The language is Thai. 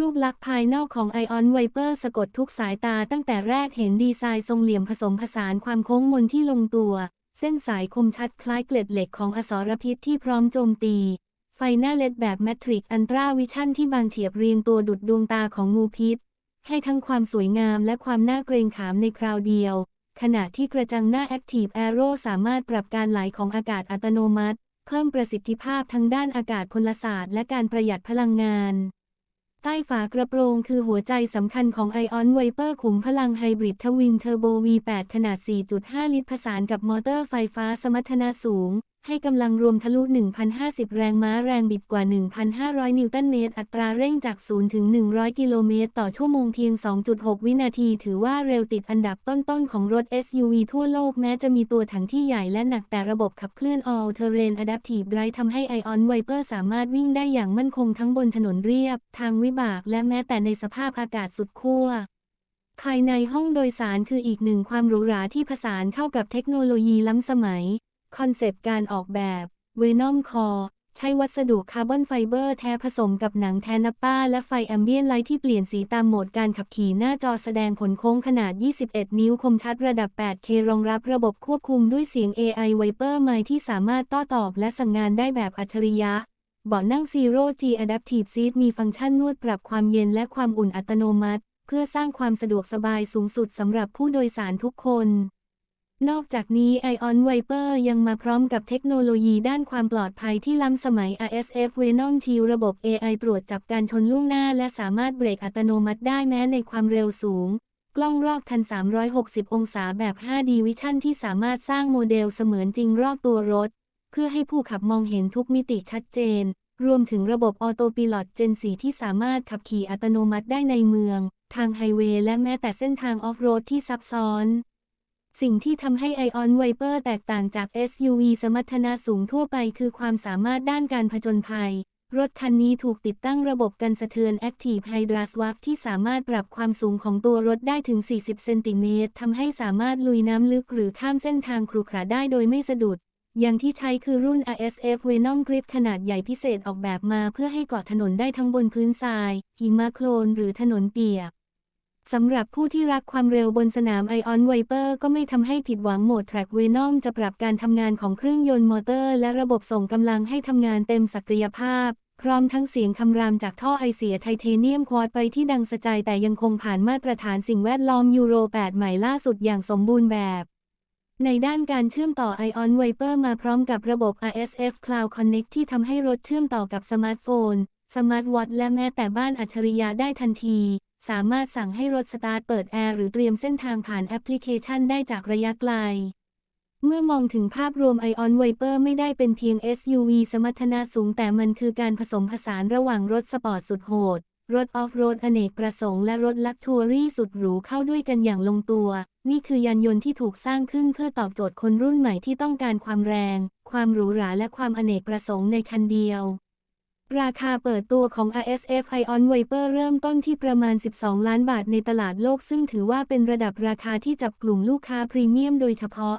รูปลักษณ์ภายนอกของ Ion Viper สะกดทุกสายตาตั้งแต่แรกเห็นดีไซน์ทรงเหลี่ยมผสมผสานความโค้งมนที่ลงตัว เส้นสายคมชัดคล้ายเกล็ดเหล็กของอสรพิษที่พร้อมโจมตี ไฟหน้าเลดแบบแมทริกอันตราวิชั่นที่บางเฉียบเรียงตัวดุดดวงตาของงูพิษ ให้ทั้งความสวยงามและความน่าเกรงขามในคราวเดียว ขณะที่กระจังหน้า Active Arrow สามารถปรับการไหลของอากาศอัตโนมัติ เพิ่มประสิทธิภาพทั้งด้านอากาศพลศาสตร์และการประหยัดพลังงาน ใต้ฝากระโปรงคือหัวใจสำคัญของ Ion Viper ขุมพลังไฮบริดทวินเทอร์โบ V8 ขนาด 4.5 ลิตรผสานกับมอเตอร์ไฟฟ้าสมรรถนะสูง ให้กำลังรวมทะลุ 1,050 แรงม้าแรงบิดกว่า 1,500 นิวตันเมตร อัตราเร่งจาก 0 ถึง 100 กิโลเมตร ต่อชั่วโมงเพียง 2.6 วินาที ถือว่าเร็วติดอันดับต้น ๆ ของรถ SUV ทั่วโลก แม้จะมีตัวถังที่ใหญ่และหนักแต่ระบบขับเคลื่อน All Terrain Adaptive Drive ทำให้ Ion Viper สามารถวิ่งได้อย่างมั่นคงทั้งบนถนนเรียบ ทางวิบาก และแม้แต่ในสภาพอากาศสุดขั้วภายในห้องโดยสารคืออีกหนึ่งความหรูหราที่ผสานเข้ากับเทคโนโลยีล้ำสมัย คอนเซปต์การออกแบบเวนอมคอใช้วัสดุคาร์บอนไฟเบอร์แท้ผสมกับหนังแทนนัปป้า และไฟแอมเบียนไลท์ที่เปลี่ยนสีตามโหมดการขับขี่หน้าจอแสดงผลโค้งขนาด 21 นิ้วคมชัดระดับ 8K รองรับระบบควบคุมด้วยเสียง AI Viper ไมค์ที่สามารถโต้ตอบและสั่งงานได้แบบอัจฉริยะเบาะนั่ง Zero G Adaptive Seat มีฟังก์ชันนวดปรับความเย็นและความอุ่นอัตโนมัติ เพื่อสร้างความสะดวกสบายสูงสุดสำหรับผู้โดยสารทุกคน นอกจากนี้ Ion Viper ยังมาพร้อมกับเทคโนโลยีด้านความปลอดภัยที่ล้ำสมัย RSF Venom Shield ระบบ AI ตรวจจับการชนล่วงหน้า และสามารถเบรกอัตโนมัติได้แม้ในความเร็วสูง กล้องรอบคัน 360 องศาแบบ 5D Vision ที่สามารถสร้างโมเดลเสมือนจริงรอบตัวรถ เพื่อให้ผู้ขับมองเห็นทุกมิติชัดเจน รวมถึงระบบออโต p ิลอตเจน4ที่สามารถขับขี่อัตโนมัติได้ในเมือง ทางไฮเวย์และแม้แต่เส้นทางออฟโรดที่ซับซ้อน สิ่งที่ทำให้ Ion Viper แตกต่างจาก SUV สมรรถนะสูงทั่วไปคือความสามารถด้านการผจญภัย รถคันนี้ถูกติดตั้งระบบกันสะเทือน Active Hydra Swap ที่สามารถปรับความสูงของตัวรถได้ถึง 40 เซนติเมตรทำให้สามารถลุยน้ำลึกหรือข้ามเส้นทางครุขระได้โดยไม่สะดุด อย่างที่ใช้คือรุ่น RSF Venom Grip ขนาดใหญ่พิเศษออกแบบมาเพื่อให้เกาะถนนได้ทั้งบนพื้นทรายหิมะโคลนหรือถนนเปียก สำหรับผู้ที่รักความเร็วบนสนาม Ion Viper ก็ไม่ทำให้ผิดหวังโหมด Track Venom จะปรับการทำงานของเครื่องยนต์มอเตอร์ และระบบส่งกำลังให้ทำงานเต็มศักยภาพ พร้อมทั้งเสียงคำรามจากท่อไอเสียไทเทเนียมควอดไปที่ดังสะใจแต่ยังคงผ่านมาตรฐานสิ่งแวดล้อมยูโร 8 ใหม่ล่าสุดอย่างสมบูรณ์แบบ ในด้านการเชื่อมต่อ Ion Viper มาพร้อมกับระบบ RSF Cloud Connect ที่ทำให้รถเชื่อมต่อกับสมาร์ทโฟน สมาร์ทวอทและแม้แต่บ้านอัจฉริยะได้ทันที สามารถสั่งให้รถสตาร์ทเปิดแอร์หรือเตรียมเส้นทางผ่านแอปพลิเคชันได้จากระยะไกล เมื่อมองถึงภาพรวม Ion Viper ไม่ได้เป็นเพียง SUV สมรรถนะสูงแต่มันคือการผสมผสานระหว่างรถสปอร์ตสุดโหด รถออฟโรดอเนกประสงค์และรถลักชัวรี่สุดหรูเข้าด้วยกันอย่างลงตัว นี่คือยานยนต์ที่ถูกสร้างขึ้นเพื่อตอบโจทย์คนรุ่นใหม่ที่ต้องการความแรง ความหรูหราและความอเนกประสงค์ในคันเดียว ราคาเปิดตัวของ RSF Ion Viper เริ่มต้นที่ประมาณ 12 ล้านบาทในตลาดโลกซึ่งถือว่าเป็นระดับราคาที่จับกลุ่มลูกค้าพรีเมียมโดยเฉพาะ